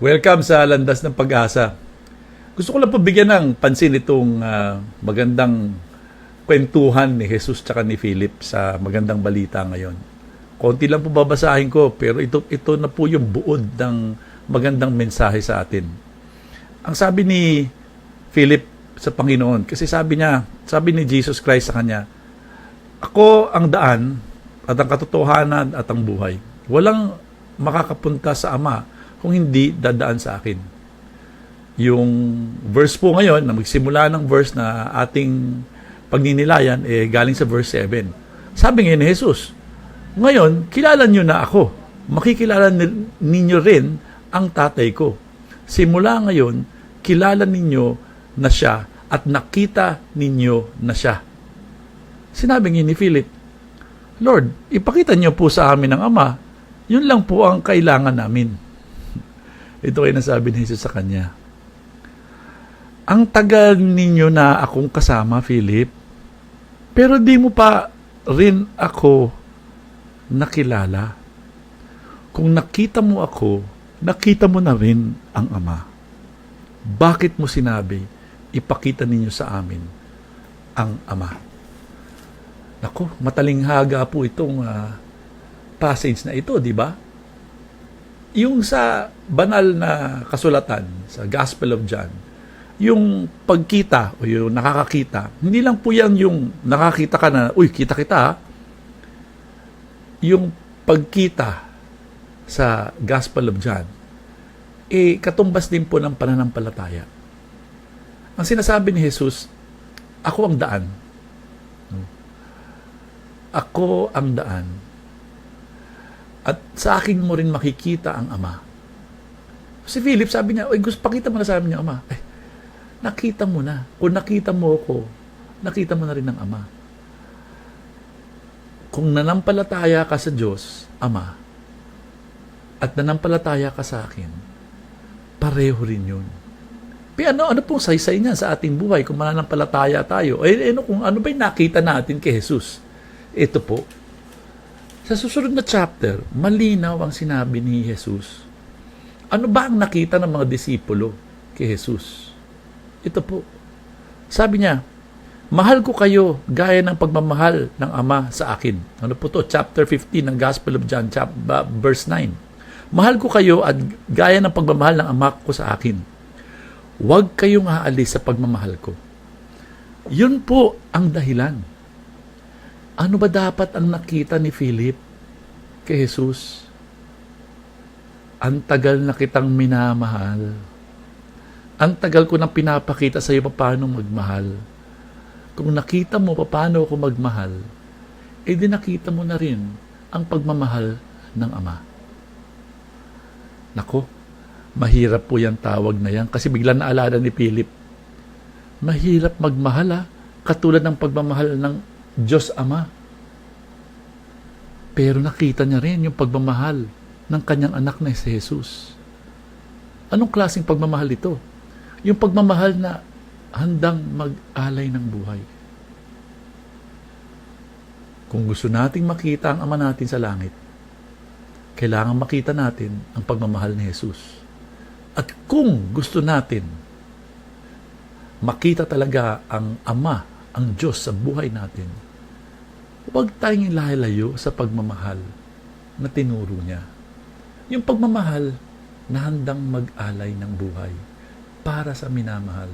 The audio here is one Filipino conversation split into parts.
Welcome sa Landas ng Pag-asa. Gusto ko lang pabigyan ng pansin itong ah, magandang kwentuhan ni Jesus tsaka ni Philip sa magandang balita ngayon. Konti lang po babasahin ko pero ito, ito na po yung buod ng magandang mensahe sa atin. Ang sabi ni Philip sa Panginoon, kasi sabi niya, sabi ni Jesus Christ sa kanya, Ako ang daan at ang katotohanan at ang buhay. Walang makakapunta sa Ama kung hindi dadaan sa akin. Yung verse po ngayon, na magsimula ng verse na ating pagninilayan, eh, galing sa verse 7. Sabi ngayon ni Jesus, Ngayon, kilala nyo na ako. Makikilala ni- ninyo rin ang tatay ko. Simula ngayon, kilala ninyo na siya at nakita ninyo na siya. Sinabi ngayon ni Philip, Lord, ipakita niyo po sa amin ang Ama. Yun lang po ang kailangan namin. Ito ay nasabi ni Jesus sa kanya. Ang tagal ninyo na akong kasama, Philip, pero di mo pa rin ako nakilala. Kung nakita mo ako, nakita mo na rin ang Ama. Bakit mo sinabi, ipakita ninyo sa amin ang Ama? Nako, matalinghaga po itong ah, passage na ito, di ba? Yung sa banal na kasulatan, sa Gospel of John, yung pagkita o yung nakakakita, hindi lang po yan yung nakakita ka na, uy, kita kita ha. Yung pagkita sa Gospel of John, eh, katumbas din po ng pananampalataya. Ang sinasabi ni Jesus, ako ang daan. Ako ang daan. At sa akin mo rin makikita ang Ama. Si Philip sabi niya, Oy, gusto pakita mo na sa amin yung Ama. Eh, nakita mo na. Kung nakita mo ako, nakita mo na rin ang Ama. Kung nanampalataya ka sa Diyos, Ama, at nanampalataya ka sa akin, pareho rin yun. Pero ano, ano pong saysay niya sa ating buhay kung mananampalataya tayo? Eh, ano, kung ano ba yung nakita natin kay Jesus? Ito po. Sa susunod na chapter, malinaw ang sinabi ni Jesus. Ano ba ang nakita ng mga disipulo kay Jesus? Ito po. Sabi niya, Mahal ko kayo gaya ng pagmamahal ng Ama sa akin. Ano po to? Chapter 15 ng Gospel of John, chap, verse 9. Mahal ko kayo at gaya ng pagmamahal ng Ama ko sa akin. Huwag kayong aalis sa pagmamahal ko. Yun po ang dahilan. Ano ba dapat ang nakita ni Philip kay Jesus? Ang tagal na kitang minamahal. Ang tagal ko nang pinapakita sa iyo paano magmahal. Kung nakita mo paano ako magmahal, eh di nakita mo na rin ang pagmamahal ng Ama. Nako, mahirap po yung tawag na yan kasi bigla naalala ni Philip. Mahirap magmahal ah, katulad ng pagmamahal ng Diyos Ama. Pero nakita niya rin yung pagmamahal ng kanyang anak na si Jesus. Anong klaseng pagmamahal ito? Yung pagmamahal na handang mag-alay ng buhay. Kung gusto nating makita ang Ama natin sa langit, kailangan makita natin ang pagmamahal ni Jesus. At kung gusto natin makita talaga ang Ama, ang Diyos sa buhay natin, huwag tayong ilalayo sa pagmamahal na tinuro niya. Yung pagmamahal na handang mag-alay ng buhay para sa minamahal.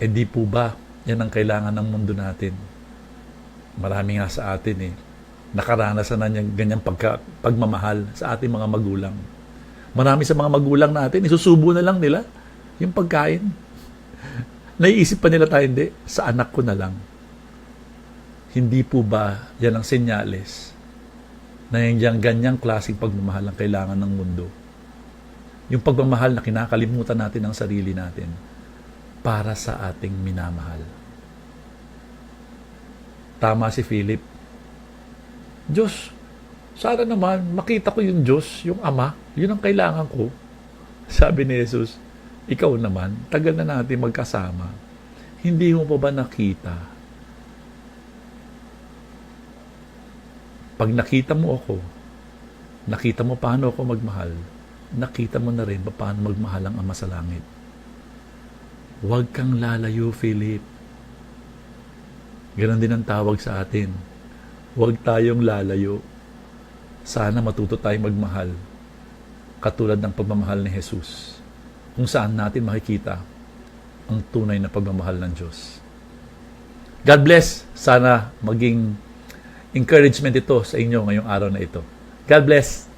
E di po ba, yan ang kailangan ng mundo natin. Marami nga sa atin eh, nakaranasan na niyang ganyang pagka, pagmamahal sa ating mga magulang. Marami sa mga magulang natin, isusubo na lang nila yung pagkain. Naiisip pa nila tayo, hindi, sa anak ko na lang. Hindi po ba yan ang senyales na yung ganyang klaseng pagmamahal ang kailangan ng mundo? Yung pagmamahal na kinakalimutan natin ang sarili natin para sa ating minamahal. Tama si Philip. Diyos, sana naman makita ko yung Diyos, yung Ama, yun ang kailangan ko. Sabi ni Jesus, ikaw naman, tagal na natin magkasama. Hindi mo pa ba nakita? Pag nakita mo ako, nakita mo paano ako magmahal, nakita mo na rin paano magmahal ang Ama sa Langit. Huwag kang lalayo, Philip. Ganon din ang tawag sa atin. Huwag tayong lalayo. Sana matuto tayong magmahal katulad ng pagmamahal ni Jesus kung saan natin makikita ang tunay na pagmamahal ng Diyos. God bless. Sana maging encouragement ito sa inyo ngayong araw na ito. God bless.